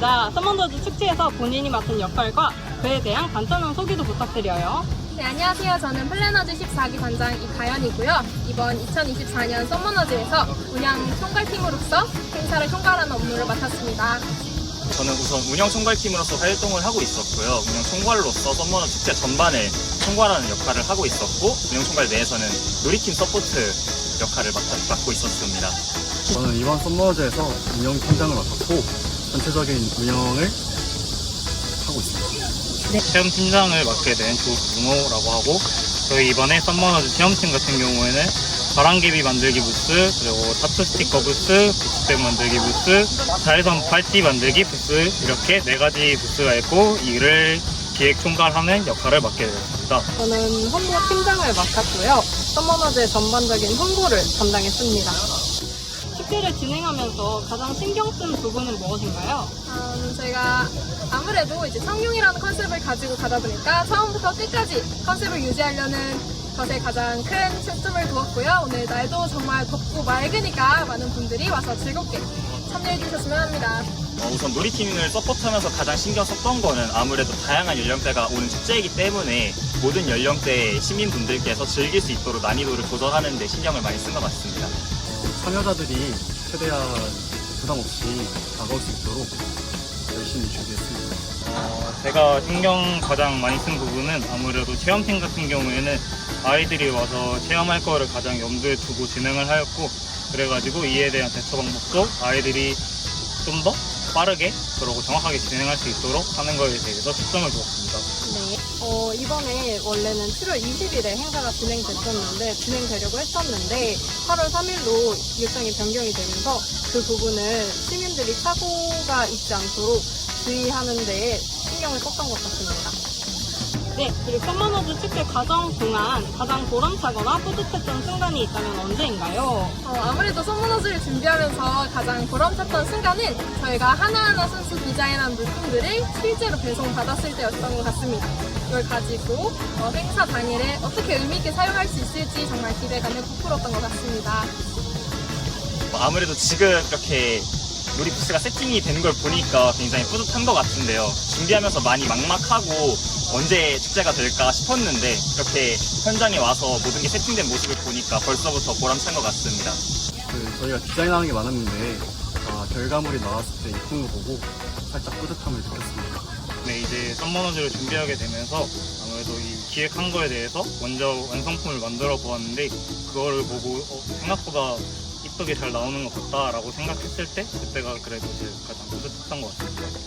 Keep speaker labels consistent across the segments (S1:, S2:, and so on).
S1: 반갑습니다. 서머너즈 축제에서 본인이 맡은 역할과 그에 대한 간단한 소개도 부탁드려요.
S2: 네, 안녕하세요. 저는 플래너즈 14기 단장 이가연이고요. 이번 2024년 썸머너즈에서 운영 총괄팀으로서 행사를 총괄하는 업무를 맡았습니다.
S3: 저는 우선 운영 총괄팀으로서 활동을 하고 있었고요. 운영 총괄로서 썸머너 축제 전반을 총괄하는 역할을 하고 있었고 운영 총괄 내에서는 놀이팀 서포트 역할을 맡, 맡고 있었습니다.
S4: 저는 이번 썸머즈에서 운영 팀장을 맡았고 전체적인 운영을 하고 있습니다.
S5: 체험 팀장을 맡게 된 조준호라고 하고 저희 이번에 썸머너즈 체험팀 같은 경우에는 바람개비 만들기 부스 그리고 타투 스티커 부스 비치백 만들기 부스 자외선 팔찌 만들기 부스 이렇게 네 가지 부스가 있고 이를 기획 총괄하는 역할을 맡게 되었습니다.
S1: 저는 홍보 팀장을 맡았고요. 서머너즈의 전반적인 홍보를 담당했습니다. 축제를 진행하면서 가장 신경 쓴 부분은 무엇인가요?
S2: 음, 저희가 아무래도 이제 성룡이라는 컨셉을 가지고 가다 보니까 처음부터 끝까지 컨셉을 유지하려는 것에 가장 큰 초점을 두었고요. 오늘 날도 정말 덥고 맑으니까 많은 분들이 와서 즐겁게 참여해 주셨으면 합니다.
S3: 어, 우선 놀이팀을 서포트하면서 가장 신경 썼던 거는 아무래도 다양한 연령대가 오는 축제이기 때문에 모든 연령대의 시민분들께서 즐길 수 있도록 난이도를 조절하는 데 신경을 많이 쓴 것 같습니다.
S4: 참여자들이 최대한 부담 없이 다가올 수 있도록 열심히 준비했습니다.
S5: 어, 제가 신경 가장 많이 쓴 부분은 아무래도 체험팀 같은 경우에는 아이들이 와서 체험할 거를 가장 염두에 두고 진행을 하였고 그래가지고 이에 대한 대처 방법도 아이들이 좀 더 빠르게 그리고 정확하게 진행할 수 있도록 하는 거에 대해서 초점을 두었습니다.
S1: 네. 어, 이번에 원래는 7월 20일에 행사가 진행됐었는데, 진행되려고 했었는데, 8월 3일로 일정이 변경이 되면서 그 부분을 시민들이 사고가 있지 않도록 주의하는 데에 신경을 썼던 것 같습니다. 네, 그리고 서머너즈 축제 과정 동안 가장 보람차거나 뿌듯했던 순간이 있다면 언제인가요?
S2: 어, 아무래도 선문호즈를 준비하면서 가장 보람찼던 순간은 저희가 하나하나 선수 디자인한 물품들을 실제로 배송받았을 때였던 것 같습니다. 이걸 가지고 어, 행사 당일에 어떻게 의미있게 사용할 수 있을지 정말 기대감을 부풀었던 것 같습니다.
S3: 뭐 아무래도 지금 이렇게 놀이 부스가 세팅이 되는 걸 보니까 굉장히 뿌듯한 것 같은데요. 준비하면서 많이 막막하고 언제 축제가 될까 싶었는데 이렇게 현장에 와서 모든 게 세팅된 모습을 보니까 벌써부터 보람찬 것 같습니다.
S4: 그 저희가 디자인하는 게 많았는데 아, 결과물이 나왔을 때 이쁜 거 보고 살짝 뿌듯함을 느꼈습니다.
S5: 네, 이제 썸머너즈를 준비하게 되면서 아무래도 이 기획한 거에 대해서 먼저 완성품을 만들어 보았는데 그거를 보고 어, 생각보다 이쁘게 잘 나오는 것 같다라고 생각했을 때 그때가 그래도 제일 가장 뿌듯했던 것 같습니다.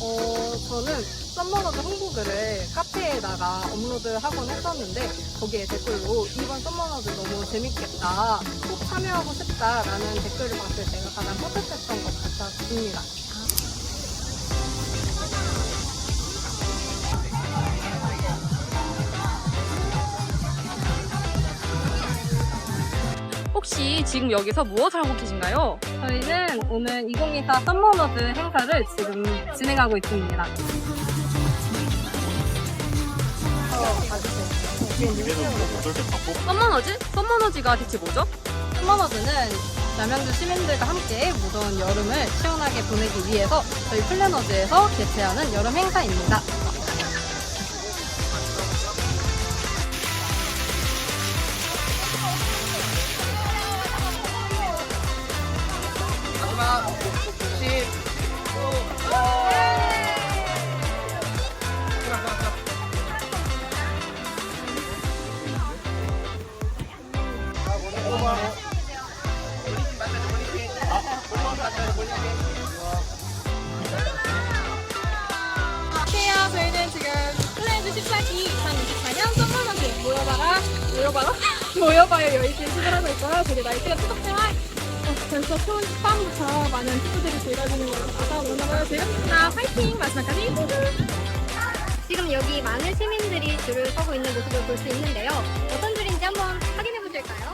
S1: 어, 저는 썸머너즈 홍보글을 카페에다가 업로드하곤 했었는데 거기에 댓글로 이번 썸머너즈 너무 재밌겠다 꼭 참여하고 싶다라는 댓글을 봤을 때가 가장 뿌듯했던 것 같았습니다.
S6: 혹시 지금 여기서 무엇을 하고 계신가요?
S1: 저희는 오늘 2024 썸머너즈 행사를 지금 진행하고 있습니다.
S6: 썸머너즈? 썸머너즈가 대체 뭐죠?
S1: 썸머너즈는 남양주 시민들과 함께 무더운 여름을 시원하게 보내기 위해서 저희 플래너즈에서 개최하는 여름 행사입니다.
S2: 안녕하세요. 저희는 지금 플레이즈 14기 2024년 썸머너즈 모여봐라, 모여봐라, 모여봐요 여의도에 시작하고 있고요. 되게 날씨가 뜨겁지만 어, 벌써 초반부터 많은 친구들이 즐겨주는 것 같아서 너무너무 즐겁습니다. 파이팅! 마지막까지
S7: 지금 여기 많은 시민들이 줄을 서고 있는 모습을 볼 수 있는데요. 어떤 줄인지 한번 확인해 보실까요?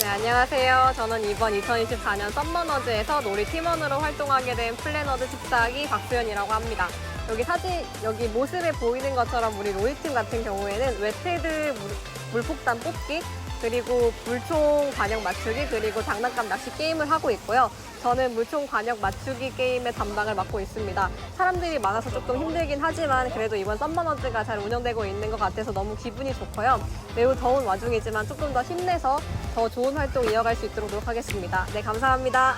S1: 네, 안녕하세요. 저는 이번 2024년 썸머너즈에서 놀이 팀원으로 활동하게 된 플래너드 14기 박수연이라고 합니다. 여기 사진, 여기 모습에 보이는 것처럼 우리 놀이팀 같은 경우에는 웨테드 물- 물폭탄 뽑기, 그리고 물총 관역 맞추기, 그리고 장난감 낚시 게임을 하고 있고요. 저는 물총 관역 맞추기 게임의 담당을 맡고 있습니다. 사람들이 많아서 조금 힘들긴 하지만 그래도 이번 썸머너즈가 잘 운영되고 있는 것 같아서 너무 기분이 좋고요. 매우 더운 와중이지만 조금 더 힘내서 더 좋은 활동 이어갈 수 있도록 노력하겠습니다. 네, 감사합니다.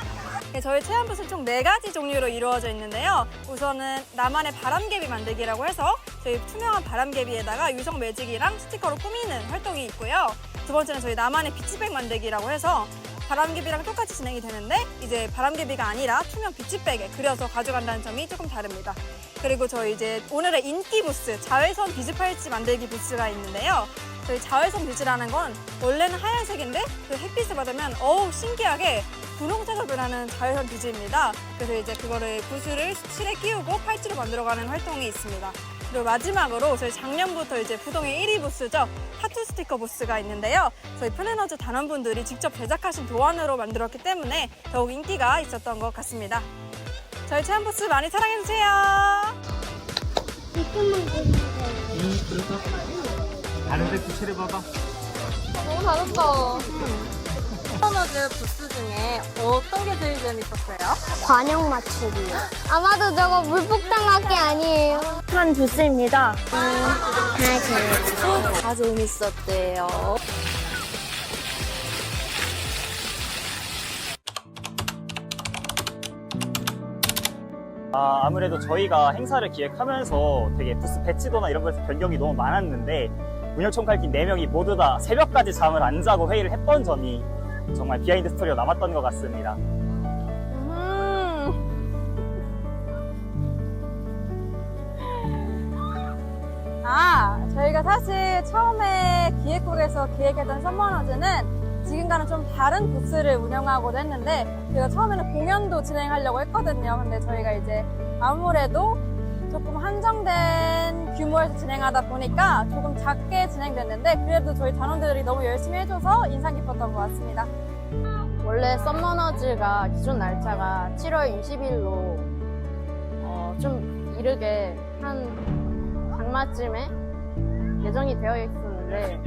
S8: 네, 저희 체험부스는 총 네가지 종류로 이루어져 있는데요. 우선은 나만의 바람개비 만들기라고 해서 저희 투명한 바람개비에다가 유성 매직이랑 스티커로 꾸미는 활동이 있고요. 두 번째는 저희 나만의 비치백 만들기라고 해서 바람개비랑 똑같이 진행이 되는데 이제 바람개비가 아니라 투명 비치백에 그려서 가져간다는 점이 조금 다릅니다. 그리고 저희 이제 오늘의 인기 부스 자외선 비즈 팔찌 만들기 부스가 있는데요. 저희 자외선 비즈라는 건 원래는 하얀색인데 그 햇빛을 받으면 어우 신기하게 분홍색으로 변하는 자외선 비즈입니다. 그래서 이제 그거를 부스를 실에 끼우고 팔찌로 만들어가는 활동이 있습니다. 그리고 마지막으로 저희 작년부터 이제 부동의 1위 부스죠. 타투 스티커 부스가 있는데요. 저희 플래너즈 단원분들이 직접 제작하신 도안으로 만들었기 때문에 더욱 인기가 있었던 것 같습니다. 저희 체험 부스 많이 사랑해주세요.
S5: 다른 데도 칠해봐봐.
S1: 너무 잘했어. 썸머너즈 부스 중에 어떤 게 제일 재밌었어요?
S7: 관역 맞추기요. 아마도 저거 물폭탄 맞기 아니에요. 한 부스입니다. 다 재밌었어요. 다 재밌었대요.
S3: 아, 아무래도 저희가 행사를 기획하면서 되게 부스 배치도나 이런 거에서 변경이 너무 많았는데 운영총괄팀 4명이 모두 다 새벽까지 잠을 안 자고 회의를 했던 점이 정말 비하인드 스토리가 남았던 것 같습니다.
S8: 아, 저희가 사실 처음에 기획국에서 기획했던 썸머너즈는 지금과는 좀 다른 부스를 운영하고도 했는데 저희가 처음에는 공연도 진행하려고 했거든요. 근데 저희가 이제 아무래도 조금 한정된 규모에서 진행하다 보니까 조금 작게 진행됐는데 그래도 저희 단원들이 너무 열심히 해줘서 인상 깊었던 것 같습니다.
S9: 원래 썸머너즈가 기존 날짜가 7월 20일로 어, 좀 이르게 한 장마쯤에 예정이 되어 있었는데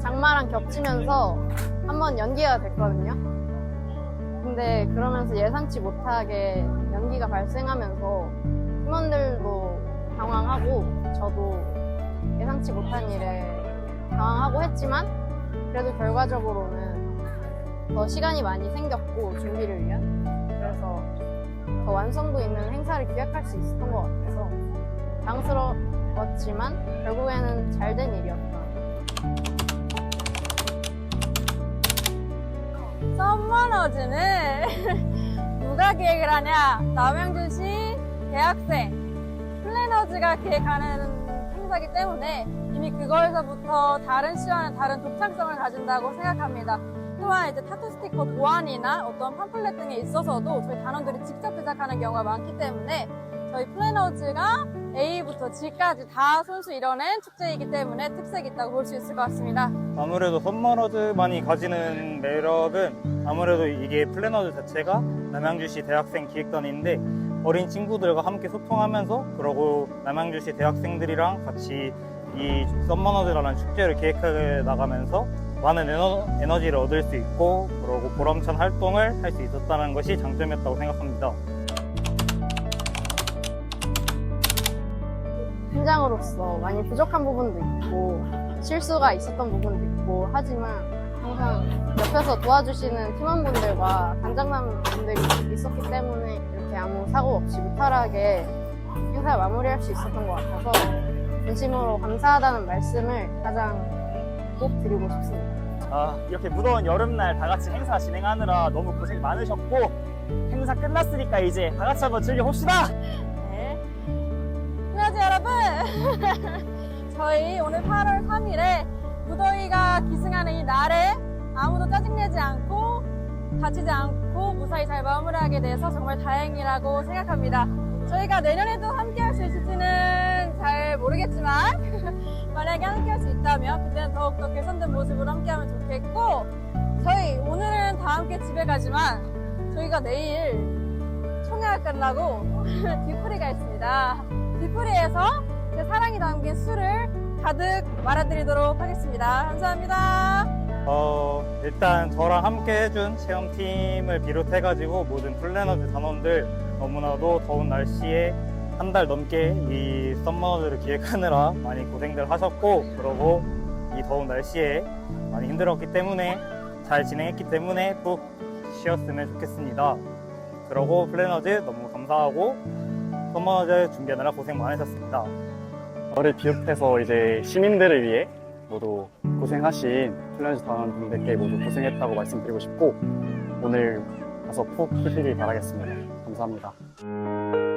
S9: 장마랑 겹치면서 한번 연기가 됐거든요. 근데 그러면서 예상치 못하게 연기가 발생하면서 팀원들도 당황하고 저도 예상치 못한 일에 당황하고 했지만 그래도 결과적으로는 더 시간이 많이 생겼고 준비를 위한 그래서 더 완성도 있는 행사를 기획할 수 있었던 것 같아서 당스러웠지만 결국에는 잘 된 일이었다.
S8: 썸머너즈는 누가 기획을 하냐? 남양주시 대학생 플래너즈가 기획하는 행사이기 때문에 이미 그거에서부터 다른 시와는 다른 독창성을 가진다고 생각합니다. 또한 이제 타투 스티커 도안이나 어떤 팜플렛 등에 있어서도 저희 단원들이 직접 제작하는 경우가 많기 때문에 저희 플래너즈가 A부터 G까지 다 손수 이뤄낸 축제이기 때문에 특색이 있다고 볼 수 있을 것 같습니다.
S5: 아무래도 썸머너즈만이 가지는 매력은 아무래도 이게 플래너즈 자체가 남양주시 대학생 기획단인데 어린 친구들과 함께 소통하면서 그러고 남양주시 대학생들이랑 같이 이 썸머너즈라는 축제를 기획해 나가면서 많은 에너, 에너 지를 얻을 수 있고 그러고 보람찬 활동을 할 수 있었다는 것이 장점이었다고 생각합니다.
S9: 팀장으로서 많이 부족한 부분도 있고 실수가 있었던 부분도 있고 하지만 항상 옆에서 도와주시는 팀원분들과 단장남 분들이 있었기 때문에 사고 없이 무탈하게 행사를 마무리할 수 있었던 것 같아서 진심으로 감사하다는 말씀을 가장 꼭 드리고 싶습니다.
S3: 아, 이렇게 무더운 여름날 다 같이 행사 진행하느라 너무 고생 많으셨고 행사 끝났으니까 이제 다 같이 한번 즐겨봅시다!
S8: 네. 플래너즈 여러분! 저희 오늘 8월 3일에 무더위가 기승하는 이 날에 아무도 짜증내지 않고 다치지 않고 무사히 잘 마무리 하게 돼서 정말 다행이라고 생각합니다. 저희가 내년에도 함께 할 수 있을지는 잘 모르겠지만 만약에 함께 할 수 있다면 그때는 더욱더 개선된 모습으로 함께 하면 좋겠고 저희 오늘은 다 함께 집에 가지만 저희가 내일 총회가 끝나고 뒤풀이가 있습니다. 뒤풀이에서 제 사랑이 담긴 술을 가득 말아드리도록 하겠습니다. 감사합니다.
S5: 어, 일단 저랑 함께 해준 체험팀을 비롯해가지고 모든 플래너즈 단원들 너무나도 더운 날씨에 한 달 넘게 이 썸머너즈를 기획하느라 많이 고생들 하셨고 그러고 이 더운 날씨에 많이 힘들었기 때문에 잘 진행했기 때문에 푹 쉬었으면 좋겠습니다. 그러고 플래너즈 너무 감사하고 썸머너즈 준비하느라 고생 많으셨습니다.
S4: 저를 비롯해서 이제 시민들을 위해 모두 고생하신 플랜즈 단원분들께 모두 고생했다고 말씀드리고 싶고 오늘 가서 푹 쉬시길 바라겠습니다. 감사합니다.